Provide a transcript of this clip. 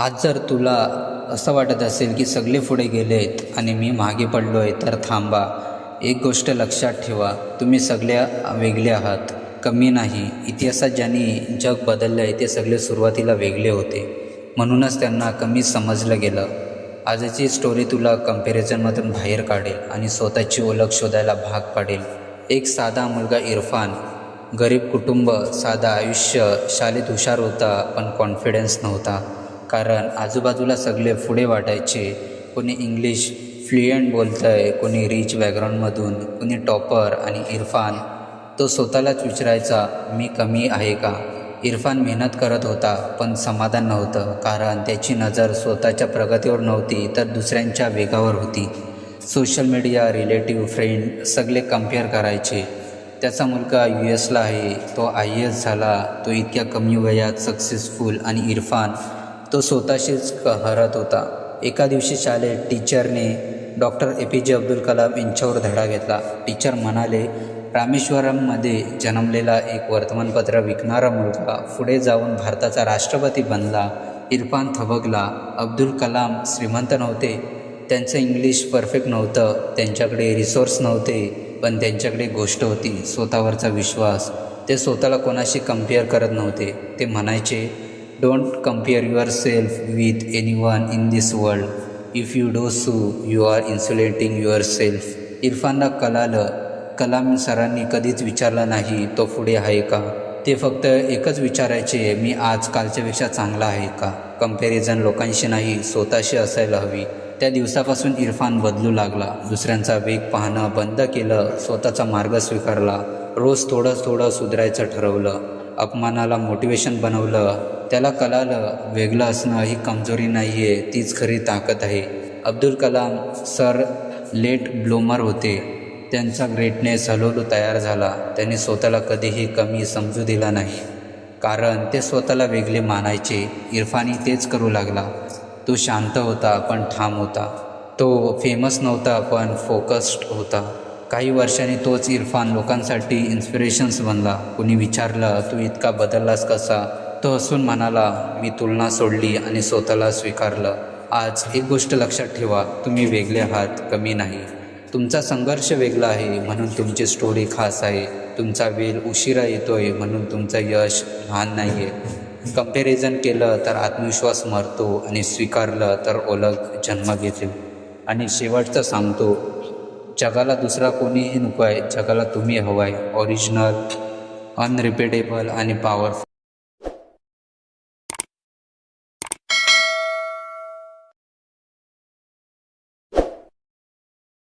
आज जर तुला असं वाटत असेल की सगळे पुढे गेले आहेत आणि मी मागे पडलो आहे तर थांबा. एक गोष्ट लक्षात ठेवा. तुम्ही सगळ्या वेगळे आहात. कमी नाही. इतिहासात ज्यांनी जग बदललं आहे ते सगळे सुरुवातीला वेगळे होते. म्हणूनच त्यांना कमी समजलं गेलं. आजची स्टोरी तुला कम्पॅरिझनमधून बाहेर काढेल आणि स्वतःची ओळख शोधायला भाग पाडेल. एक साधा मुलगा इरफान. गरीब कुटुंब साधा आयुष्य शाळेत हुशार होता पण कॉन्फिडन्स नव्हता. कारण आजूबाजूला सगळे पुढे वाटायचे. कोणी इंग्लिश फ्लुएंट बोलतं आहे कोणी रिच बॅकग्राऊंडमधून कोणी टॉपर आणि इरफान. तो स्वतःलाच विचारायचा मी कमी आहे का? इरफान मेहनत करत होता पण समाधान नव्हतं कारण त्याची नजर स्वतःच्या प्रगतीवर नव्हती तर दुसऱ्यांच्या वेगावर होती. सोशल मीडिया रिलेटिव्ह फ्रेंड सगळे कंपेअर करायचे. त्याचा मुलगा यू एसला आहे तो आय एस झाला तो इतक्या कमी वयात सक्सेसफुल आणि इरफान तो स्वतःशीच हरत होता. एका दिवशी शाळेत टीचरने डॉक्टर ए पी जे अब्दुल कलाम यांच्यावर धडा घेतला. टीचर म्हणाले रामेश्वरममध्ये जन्मलेला एक वर्तमानपत्र विकणारा मुलगा पुढे जाऊन भारताचा राष्ट्रपती बनला इरफान थबकला अब्दुल कलाम श्रीमंत नव्हते. त्यांचं इंग्लिश परफेक्ट नव्हतं. त्यांच्याकडे रिसोर्स नव्हते. पण त्यांच्याकडे गोष्ट होती स्वतःवरचा विश्वास. ते स्वतःला कोणाशी कंपेअर करत नव्हते. ते म्हणायचे don't compare yourself with anyone in this world if you do so you are insulting yourself इरफानला कलालं कलाम सरांनी कधीच विचारलं नाही तो पुढे आहे का? ते फक्त एकच विचारायचे मी आज कालच्यापेक्षा चांगला आहे का? कंपॅरिझन लोकांशी नाही स्वतःशी असायला हवी. त्या दिवसापासून इरफान बदलू लागला. दुसऱ्यांचा वेग पाहणं बंद केलं स्वतःचा मार्ग स्वीकारला. रोज थोडं थोडं सुधारायचं ठरवलं. अपमानाला मोटिवेशन बनवलं. त्याला कलालं वेगळं असणं ही कमजोरी नाही आहे तीच खरी ताकद आहे. Abdul Kalam sir late bloomer होते. त्यांचा ग्रेटनेस हळूहळू तयार झाला. त्यांनी स्वतःला कधीही कमी समजू दिला नाही. कारण ते स्वतःला वेगळे मानायचे. इरफानी तेच करू लागला. तो शांत होता पण ठाम होता. तो फेमस नव्हता पण फोकस्ड होता. काही वर्षांनी तोच इरफान लोकांसाठी इन्स्पिरेशन्स बनला. कुणी विचारलं तू इतका बदललास कसा? तो हसून म्हणाला मी तुलना सोडली आणि स्वतःला स्वीकारलं. आज एक गोष्ट लक्षात ठेवा तुम्ही वेगळे आहात कमी नाही. तुमचा संघर्ष वेगळा आहे म्हणून तुमची स्टोरी खास आहे. तुमचा वेळ उशिरा येतो आहे म्हणून तुमचं यश लहान नाही आहे कंपॅरिझन केलं तर आत्मविश्वास मरतो आणि स्वीकारलं तर ओळख जन्म घेते. आणि शेवटचं सांगतो जगाला दुसरा कोणीही नको आहे. जगाला तुम्ही हवं आहे ऑरिजिनल अनरिपेटेबल आणि पॉवरफुल